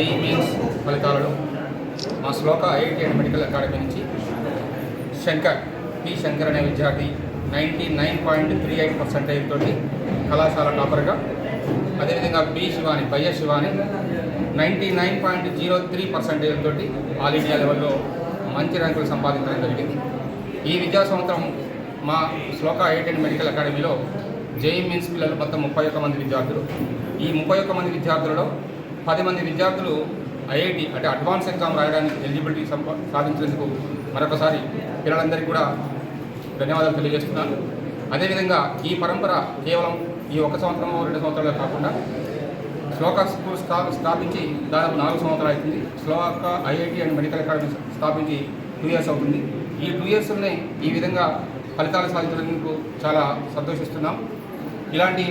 JEE mains ఫలితాలలో మా Shloka IIT and medical academy నుంచి శంకర్ పి. శంకర్ అనే విద్యార్థి ninety nine point three eight percentage తోటి కళాశాల టాపర్గా అదేవిధంగా B Shivani Bayya Shivani ninety nine point zero three percentage తోటి ఆల్ ఇండియా లెవెల్లో మంచి ర్యాంకులు సంపాదించడం జరిగింది. ఈ విద్యా సంవత్సరం మా శ్లోక ఐఐటి అండ్ మెడికల్ అకాడమీలో జేఈ మీన్స్ పిల్లలు మొత్తం ముప్పై ఒక్క మంది విద్యార్థులు. ఈ ముప్పై ఒక్క మంది విద్యార్థులలో పది మంది విద్యార్థులు ఐఐటి అంటే అడ్వాన్స్ ఎగ్జామ్ రాయడానికి ఎలిజిబిలిటీ సంపా సాధించేందుకు మరొకసారి పిల్లలందరికీ కూడా ధన్యవాదాలు తెలియజేస్తున్నాను. అదేవిధంగా ఈ పరంపర కేవలం ఈ ఒక సంవత్సరం రెండు సంవత్సరాలు కాకుండా శ్లోక స్కూల్ స్థా స్థాపించి దాదాపు నాలుగు సంవత్సరాలు అవుతుంది. Sloka IIT and medical academy స్థాపించి టూ ఇయర్స్ అవుతుంది. ఈ టూ ఇయర్స్లోనే ఈ విధంగా ఫలితాలు సాధించడానికి చాలా సంతోషిస్తున్నాం. ఇలాంటి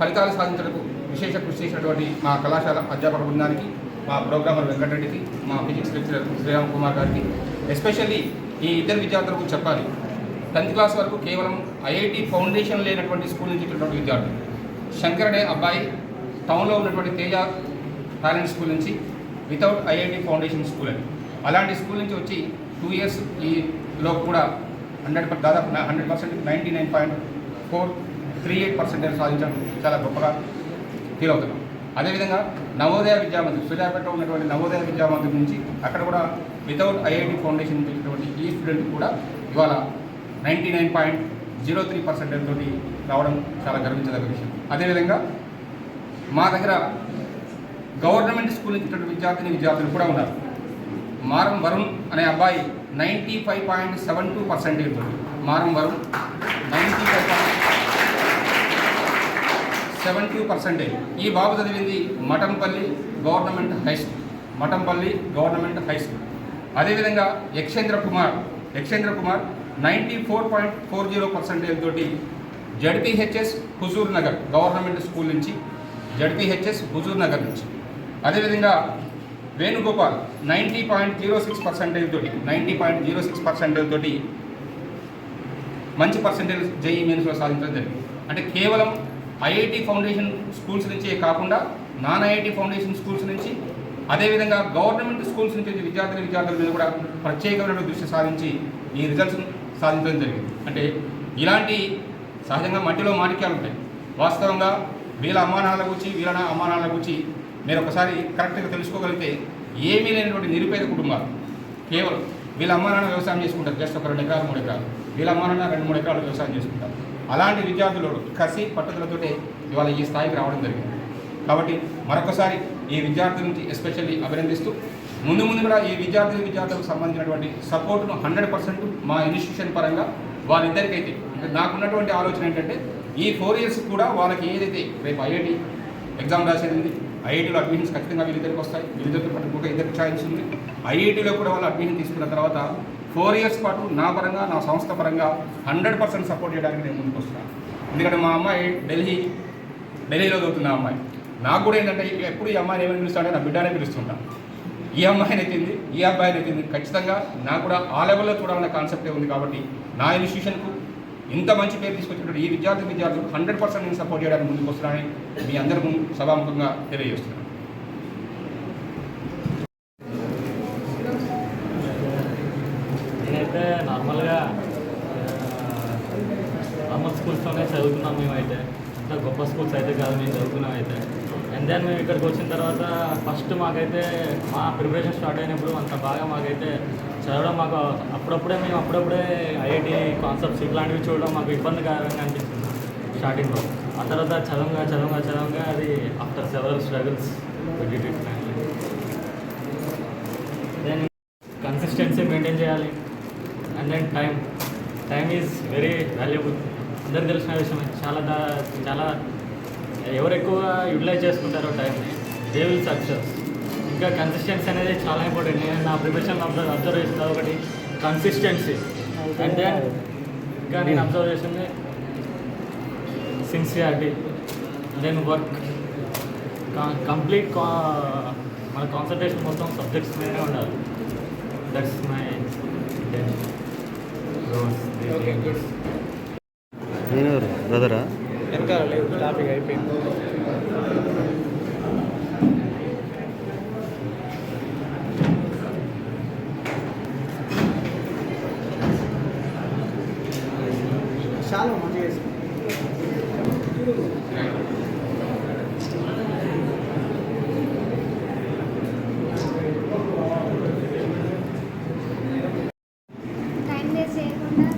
ఫలితాలు సాధించడానికి విశేష కృషి చేసినటువంటి మా కళాశాల అధ్యాపక బృందానికి మా ప్రోగ్రామర్ వెంకటరెడ్డికి మా ఫిజిక్స్ లెక్చరర్ శ్రీరామ్ కుమార్ గారికి. ఎస్పెషల్లీ ఈ ఇద్దరు విద్యార్థులకు చెప్పాలి. టెన్త్ క్లాస్ వరకు కేవలం ఐఐటి ఫౌండేషన్ లేనటువంటి స్కూల్ నుంచి వచ్చినటువంటి విద్యార్థులు. శంకర్ అనే అబ్బాయి టౌన్లో ఉన్నటువంటి తేజ టాలెంట్ స్కూల్ నుంచి వితౌట్ ఐఐటి ఫౌండేషన్ స్కూల్ అని. అలాంటి స్కూల్ నుంచి వచ్చి టూ ఇయర్స్ ఈలో కూడా హండ్రెడ్ దాదాపు hundred percent ninety nine point four three eight percentage సాధించడం చాలా గొప్పగా ఫీల్ అవుతున్నాం అదేవిధంగా నవోదయ విద్యామందిర్ సూర్యాపేటలో ఉన్నటువంటి నవోదయ విద్యామందిర్ నుంచి అక్కడ కూడా వితౌట్ ఐఐటి ఫౌండేషన్ నుంచి ఈ స్టూడెంట్ కూడా ఇవాళ ninety nine point zero three percentage తోటి రావడం చాలా గర్వించదగ్గ విషయం. అదేవిధంగా మా దగ్గర గవర్నమెంట్ స్కూల్ నుంచి విద్యార్థిని విద్యార్థులు కూడా ఉన్నారు. మారం వరుణ్ అనే అబ్బాయి ninety five point seven two percentage Maram Varun ninety five seven two percentage ఈ బాబు చదివింది Mathampalli government high school Mathampalli government high school అదేవిధంగా Yakshendra Kumar Yakshendra Kumar ninety four point four zero percentage తోటి ZPHS Huzurnagar government school నుంచి ZPHS Huzurnagar నుంచి. అదేవిధంగా Venugopal ninety point zero six percentage తోటి ninety point zero six percentage తోటి మంచి percentage JEE మెయిన్స్లో సాధించడం జరిగింది. అంటే కేవలం ఐఐటి ఫౌండేషన్ స్కూల్స్ నుంచే కాకుండా నాన్ ఐఐటి ఫౌండేషన్ స్కూల్స్ నుంచి అదేవిధంగా గవర్నమెంట్ స్కూల్స్ నుంచి విద్యార్థులు విద్యార్థుల విద్యార్థుల మీద కూడా ప్రత్యేకమైన దృష్టి సాధించి ఈ రిజల్ట్స్ సాధించడం జరిగింది. అంటే ఇలాంటి సహజంగా మట్టిలో మాణిక్యాలు ఉంటాయి. వాస్తవంగా వీళ్ళ అమ్మానాల గురించి వీళ్ళ అమ్మానాల గురించి మీరు ఒకసారి కరెక్ట్గా తెలుసుకోగలిగితే ఏమీ లేనటువంటి నిరుపేద కుటుంబాలు. కేవలం వీళ్ళ అమ్మానాన్న వ్యవసాయం చేసుకుంటారు. జస్ట్ ఒక రెండు ఎకరాలు మూడు ఎకరాలు. వీళ్ళ అమ్మానాన్న రెండు మూడు ఎకరాలు వ్యవసాయం చేసుకుంటారు. అలాంటి విద్యార్థులు కసి పట్టుదలతోటే ఇవాళ ఈ స్థాయికి రావడం జరిగింది. కాబట్టి మరొకసారి ఈ విద్యార్థుల నుంచి ఎస్పెషల్లీ అభినందిస్తూ ముందు ముందు కూడా ఈ విద్యార్థి విద్యార్థులకు సంబంధించినటువంటి సపోర్ట్ను హండ్రెడ్ పర్సెంట్ మా ఇన్స్టిట్యూషన్ పరంగా వారిద్దరికైతే నాకున్నటువంటి ఆలోచన ఏంటంటే ఈ ఫోర్ ఇయర్స్ కూడా వాళ్ళకి ఏదైతే రేపు ఐఐటి ఎగ్జామ్ రాసేది ఉంది ఐఐటీలో అడ్మిషన్స్ ఖచ్చితంగా వీళ్ళిద్దరికి వస్తాయి వీళ్ళిద్దరికి పట్టుకుంటే ఇద్దరికి ఛాయిస్ ఉంది. ఐఐటీలో కూడా వాళ్ళు అడ్మిషన్ తీసుకున్న తర్వాత ఫోర్ ఇయర్స్ పాటు నా పరంగా నా సంస్థ పరంగా హండ్రెడ్ పర్సెంట్ సపోర్ట్ చేయడానికి నేను ముందుకు వస్తున్నాను ఎందుకంటే మా అమ్మాయి ఢిల్లీ ఢిల్లీలో చదువుతున్న అమ్మాయి. నాకు కూడా ఏంటంటే ఎప్పుడు ఈ అమ్మాయిని ఏమని పిలుస్తాడో నా బిడ్డనే పిలుస్తుంటాను ఈ అమ్మాయిని ఎత్తింది ఈ అబ్బాయిని ఎత్తింది. ఖచ్చితంగా నాకు కూడా ఆ లెవెల్లో చూడాలనే కాన్సెప్టే ఉంది కాబట్టి నా ఇన్స్టిట్యూషన్కు ఇంత మంచి పేరు తీసుకొచ్చినటువంటి ఈ విద్యార్థి విద్యార్థులు హండ్రెడ్ పర్సెంట్ నేను సపోర్ట్ చేయడానికి ముందుకు వస్తున్నానని మీ అందరి ముందు సభాముఖంగా తెలియజేస్తున్నాను. గొప్ప స్కూల్స్ అయితే కాదు మేము చదువుకున్నాం అయితే. అండ్ దెన్ మేము ఇక్కడికి వచ్చిన తర్వాత ఫస్ట్ మాకైతే మా ప్రిపరేషన్ స్టార్ట్ అయినప్పుడు అంత బాగా మాకైతే చదవడం మాకు అప్పుడప్పుడే మేము అప్పుడప్పుడే ఐఐటి కాన్సెప్ట్స్ ఇట్లాంటివి చూడడం మాకు ఇబ్బందికరంగా అనిపిస్తుంది స్టార్టింగ్లో ఆ తర్వాత చదవంగా చదవంగా చదవంగా అది after several struggles then consistency maintain చేయాలి. And then time time is very valuable అందరు తెలిసిన విషయం చాలా దా చాలా ఎవరు ఎక్కువగా యూటిలైజ్ చేసుకుంటారో టైంని దే విల్ సక్సెస్ ఇంకా కన్సిస్టెన్సీ అనేది చాలా ఇంపార్టెంట్ నేను నా ప్రిపరేషన్ అబ్జర్వ్ అబ్జర్వ్ చేసిన ఒకటి కన్సిస్టెన్సీ అండ్ దెన్ ఇంకా నేను అబ్జర్వ్ చేసింది సిన్సియారిటీ దెన్ వర్క్ కంప్లీట్ మన కాన్సన్ట్రేషన్ మొత్తం సబ్జెక్ట్స్ మీదనే ఉండాలి. దట్స్ మై ఎవరు బ్రదరా? అయిపోయింది. చాలా మంచిగా టైం వేస్ట్ చేయకుండా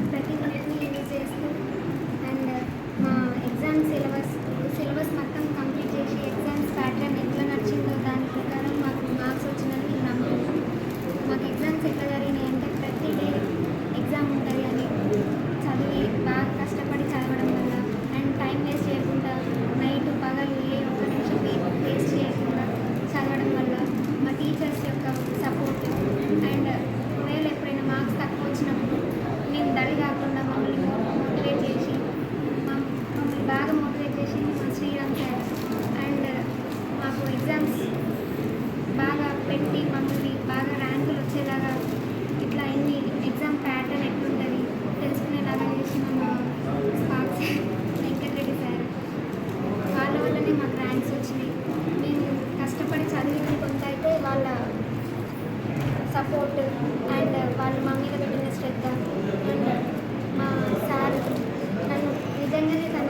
సపోర్ట్ అండ్ వాళ్ళు మా మీద పెట్టిన శ్రద్ధ. అండ్ మా సార్ నన్ను నిజంగానే తన